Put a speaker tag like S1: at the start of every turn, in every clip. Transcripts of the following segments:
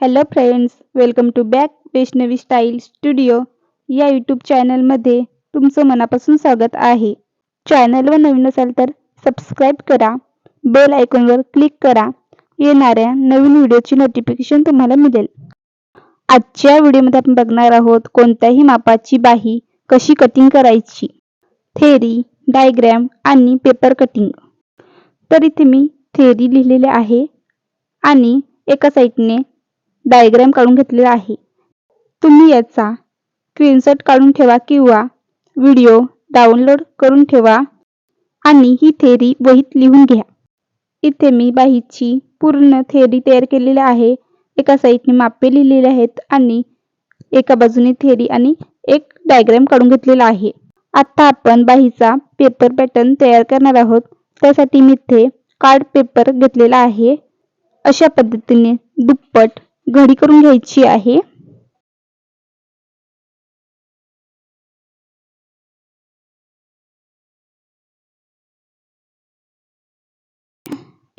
S1: Hello friends welcome to back Vaishnavi style studio या YouTube चॅनलमध्ये तुमचं मनापासून स्वागत आहे. चॅनलवर नवीन असाल तर सबस्क्राईब करा. बेल आयकॉनवर क्लिक करा. येणाऱ्या नवीन व्हिडिओची नोटिफिकेशन तुम्हाला मिळेल. आजच्या व्हिडिओमध्ये आपण बघणार आहोत कोणत्याही मापाची बाही कशी कटिंग करायची. थेरी डायग्रॅम आणि पेपर कटिंग तर इथे मी थेरी लिहिलेले आहे. आणि एका साईडने डायग्राम काढून घेतलेला आहे. तुम्ही याचा स्क्रीनशॉट काढून ठेवा किंवा व्हिडिओ डाउनलोड करून ठेवा आणि ही थेरी वहीत लिहून घ्या. इथे मी बाहीची पूर्ण थेरी तयार केलेली आहे. एका साईडने मापे लिहिलेले आहेत आणि एका बाजूने थेरी आणि एक डायग्राम काढून घेतलेला आहे. आता आपण बाहीचा पेपर पॅटर्न तयार करणार आहोत. त्यासाठी मी इथे कार्ड पेपर घेतलेला आहे. अशा पद्धतीने दुप्पट घडी करून घ्यायची आहे.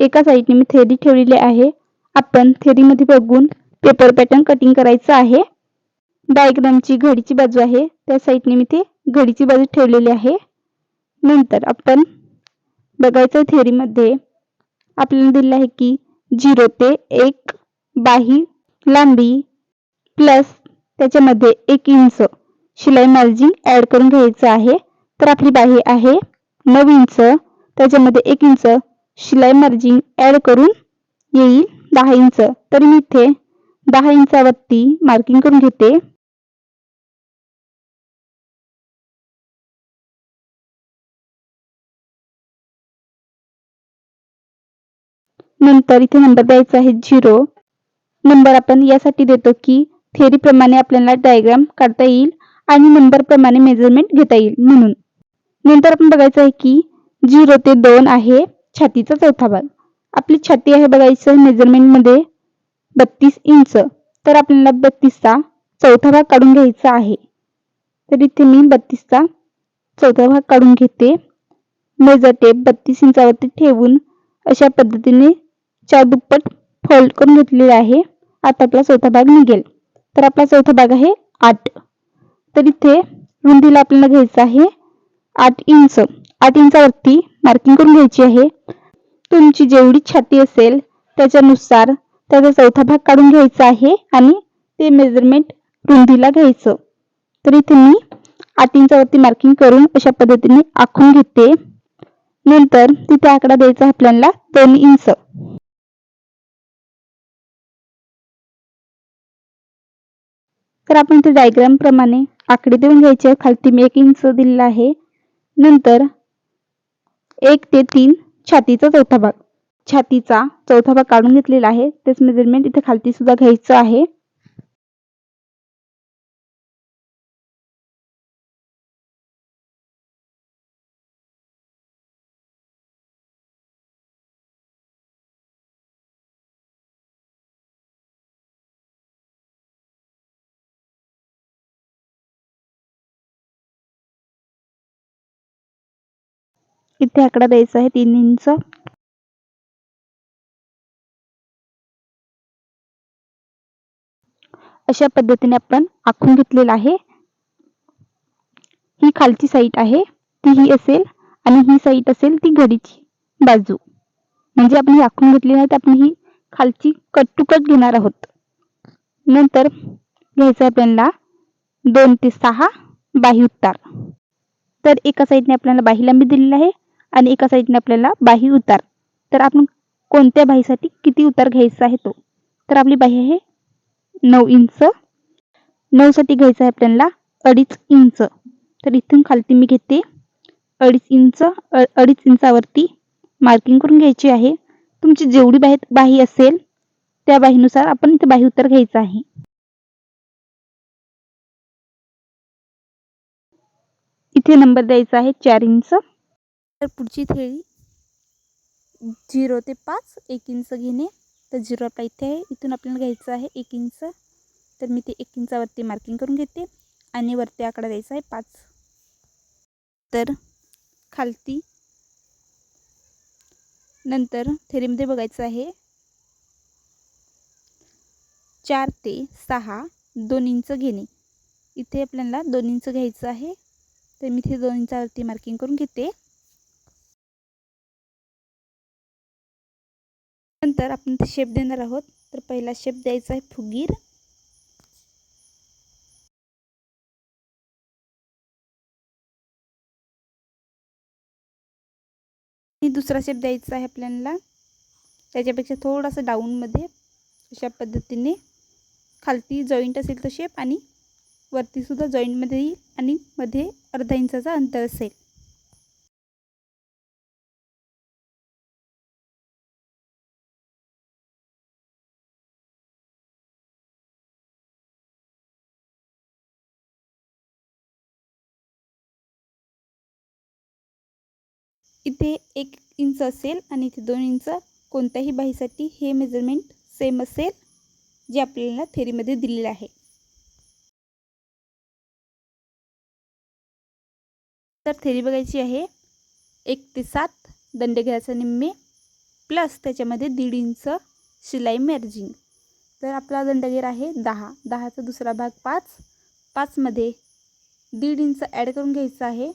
S1: एका साईडने मी थेरी ठेवलेली आहे. आपण थेरीमध्ये बघून पेपर पॅटर्न कटिंग करायचं आहे. डायग्रामची घडीची बाजू आहे. त्या साईडने मी ते घडीची बाजू ठेवलेली आहे. नंतर आपण बघायचं थेरीमध्ये आपल्याला दिलं आहे की झिरो ते एक बाही लांबी प्लस त्याच्यामध्ये एक इंच शिलाई मार्जिन ऍड करून घ्यायचं आहे. तर आपली बाही आहे नऊ इंच. त्याच्यामध्ये एक इंच शिलाई मार्जिन ऍड करून येईल दहा इंच. तर मी इथे दहा इंचावरती मार्किंग करून घेते. नंतर इथे नंबर द्यायचा आहे झिरो. नंबर आपण यासाठी देतो की थेरीप्रमाणे आपल्याला डायग्राम काढता येईल आणि नंबर प्रमाणे मेजरमेंट घेता येईल म्हणून. नंतर आपण बघायचं आहे की झिरो ते दोन आहे छातीचा चौथा भाग. आपली छाती आहे बघायचं मेजरमेंटमध्ये बत्तीस इंच. तर आपल्याला बत्तीसचा चौथा भाग काढून घ्यायचा आहे. तर इथे मी बत्तीसचा चौथा भाग काढून घेते. मेजर टेप बत्तीस इंचावरती ठेवून अशा पद्धतीने चार दुप्पट फोल्ड करून घेतलेले आहे. आता आपला चौथा भाग निघेल. तर आपला चौथा भाग आहे आठ. तर इथे रुंदीला आपल्याला घ्यायचं आहे आठ इंच. आठ इंचावरती मार्किंग करून घ्यायची आहे. तुमची जेवढी छाती असेल त्याच्यानुसार त्याचा चौथा भाग काढून घ्यायचा आहे आणि ते मेजरमेंट रुंदीला घ्यायचं. तर इथे मी आठ इंचावरती मार्किंग करून अशा पद्धतीने आखून घेते. नंतर तिथे आकडा द्यायचा आपल्याला दोन इंच. तर आपण ते डायग्राम प्रमाणे आकडे देऊन घ्यायचे. खालती मी एक इंच दिलेला आहे. नंतर एक ते तीन छातीचा चौथा भाग. छातीचा चौथा भाग काढून घेतलेला आहे. तेच मेजरमेंट इथे खालती सुद्धा घ्यायचं आहे. इथे आकडा द्यायचा आहे तीन इंच. अशा पद्धतीने आपण आखून घेतलेला आहे. ही खालची साईट आहे ती ही असेल आणि ही साईट असेल ती घडीची बाजू. म्हणजे आपण ही आखून घेतली नाही तर आपण ही खालची कट टू कट घेणार आहोत. नंतर घ्यायचं आपल्याला दोन ते सहा बाही उत्तार तर एका साईडने आपल्याला बाही लांबी दिलेली आहे. आणि एका साईडने आपल्याला बाही उतार. तर आपण कोणत्या बाहीसाठी किती उतार घ्यायचा आहे तो? तर आपली बाही आहे नऊ इंच. नऊसाठी घ्यायचं आहे आपल्याला अडीच इंच. तर इथून खालती मी घेते अडीच इंच अडीच इंचावरती मार्किंग करून घ्यायची आहे. तुमची जेवढी बाही बाही असेल त्या बाहीनुसार आपण इथे बाही उत्तर घ्यायचं आहे. इथे नंबर द्यायचा आहे चार इंच. तर पुढची थेळी झिरो ते पाच एक इंच घेणे. तर झिरो आपला इथे आहे. इथून आपल्याला घ्यायचं आहे एक इंच. तर मी ते एक इंचावरती मार्किंग करून घेते. आणि वरती आकडा द्यायचा आहे पाच. तर खालती नंतर थेरीमध्ये बघायचं आहे. चार ते सहा दोन इंच घेणे. इथे आपल्याला दोन इंच घ्यायचं आहे. तर मी इथे दोन इंचावरती मार्किंग करून घेते. नंतर आपण शेप देणार आहोत तर पहिला शेप द्यायचा आहे फुगीर. आणि दुसरा शेप द्यायचा आहे आपल्याला त्याच्यापेक्षा थोडासा डाऊनमध्ये अशा पद्धतीने. खालती जॉईंट असेल तो शेप आणि वरतीसुद्धा जॉईंटमध्ये येईल आणि मध्ये अर्धा इंचाचा अंतर असेल. इथे एक इंच असेल आणि इथे दोन इंच. कोणत्याही बाहीसाठी हे मेजरमेंट सेम असेल जे आपल्याला थेरीमध्ये दिलेलं आहे. तर थेरी बघायची आहे एक ते सात दंड घ्यायचा निम्मे प्लस त्याच्यामध्ये दीड इंच शिलाई मॅर्जिंग तर आपला दंडगेर आहे दहा. दहाचा दुसरा भाग पाच. पाचमध्ये दीड इंच ॲड करून घ्यायचं आहे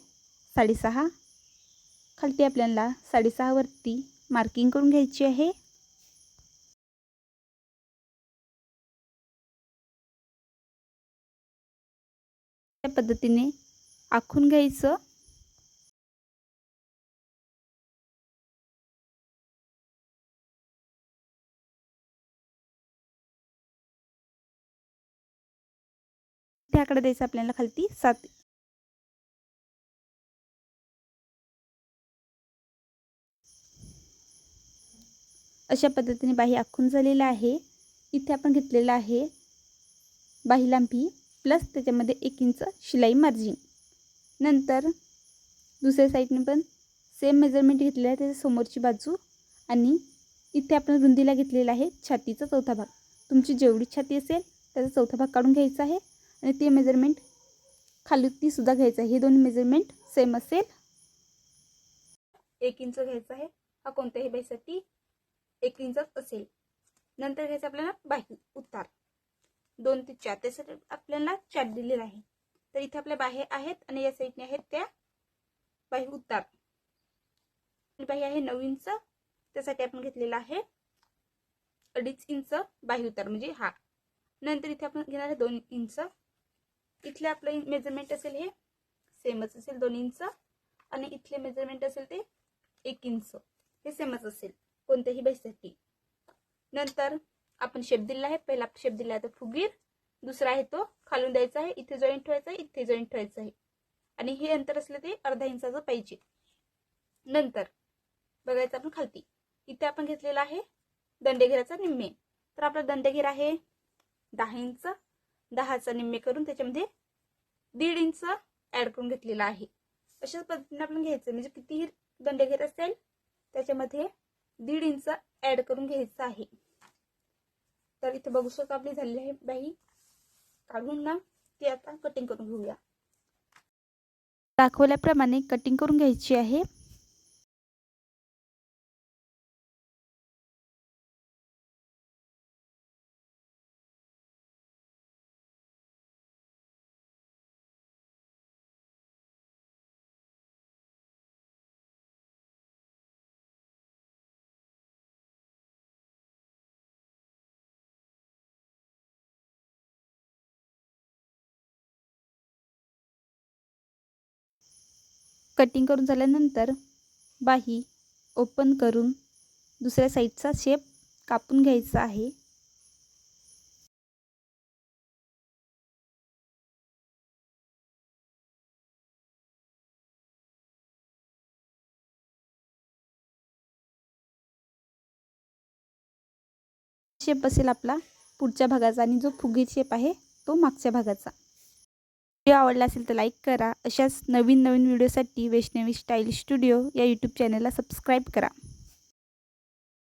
S1: साडेसहा. खालती आपल्याला साडेसहावरती मार्किंग करून घ्यायची आहे. त्या पद्धतीने आखून घ्यायचं. त्याकडे द्यायचं आपल्याला खालती सात अशा पद्धतीने बाही आखून झालेला आहे. इथे आपण घेतलेलं आहे बाही लांबी प्लस त्याच्यामध्ये एक इंच शिलाई मार्जिन नंतर दुसऱ्या साईडने पण सेम मेजरमेंट घेतलेलं आहे त्याच्या समोरची बाजू आणि इथे आपण रुंदीला घेतलेला आहे छातीचा चौथा भाग. तुमची जेवढी छाती असेल त्याचा चौथा भाग काढून घ्यायचा आहे आणि ते मेजरमेंट खाली तीसुद्धा घ्यायचं आहे. हे दोन मेजरमेंट सेम असेल. एक इंच घ्यायचं आहे. हा कोणत्याही बाईसाठी एक इंचच असेल. नंतर घ्यायचं आपल्याला बाही उतार. दोन ते चार. त्यासाठी आपल्याला चार दिलेला आहे. तर इथे आपल्या बाहे आहेत आणि या साईडने आहेत त्या बाही उतार. बाही आहे नऊ इंच. त्यासाठी आपण घेतलेला आहे अडीच इंच बाही उतार म्हणजे हा. नंतर इथे आपण घेणार आहे दोन इंच. इथले आपलं मेजरमेंट असेल हे सेमच असेल दोन इंच. आणि इथले मेजरमेंट असेल ते एक इंच. हे सेमच असेल. कोणत्याही बेससाठी नंतर आपण शेप दिला आहे. पहिला शेप दिला आहे तो फुगीर. दुसरा आहे तो खालून द्यायचा आहे. इथे जॉईंट ठेवायचा आहे. इथे जॉईंट ठेवायचं आहे. आणि हे अंतर असलं ते अर्धा इंचाचं पाहिजे. नंतर बघायचं आपण खालती. इथे आपण घेतलेला आहे दंडेघेराचा निम्मे. तर आपला दंडेघेर आहे दहा इंच. दहाचा निम्मे करून त्याच्यामध्ये दीड इंच ऍड करून घेतलेला आहे. अशाच पद्धतीने आपण घ्यायचं. म्हणजे कितीही दंडेघेर असेल त्याच्यामध्ये दीड इंच ऍड करून घ्यायचं आहे. तर इथे बघू शकता आपली झालेली आहे बाई. काढून ना ती आता कटिंग करून घेऊया. दाखवल्याप्रमाणे कटिंग करून घ्यायची आहे. कटिंग करून झाल्यानंतर बाही ओपन करून दुसऱ्या साईडचा शेप कापून घ्यायचा आहे. शेप असेल आपला पुढच्या भागाचा आणि जो फुगी शेप आहे तो मागच्या भागाचा. व्हिडिओ आवडला असेल तर लाईक करा. अशाच नवीन नवीन व्हिडिओसाठी वैष्णवी स्टाईल स्टुडिओ या यूट्यूब चॅनलला सबस्क्राईब करा.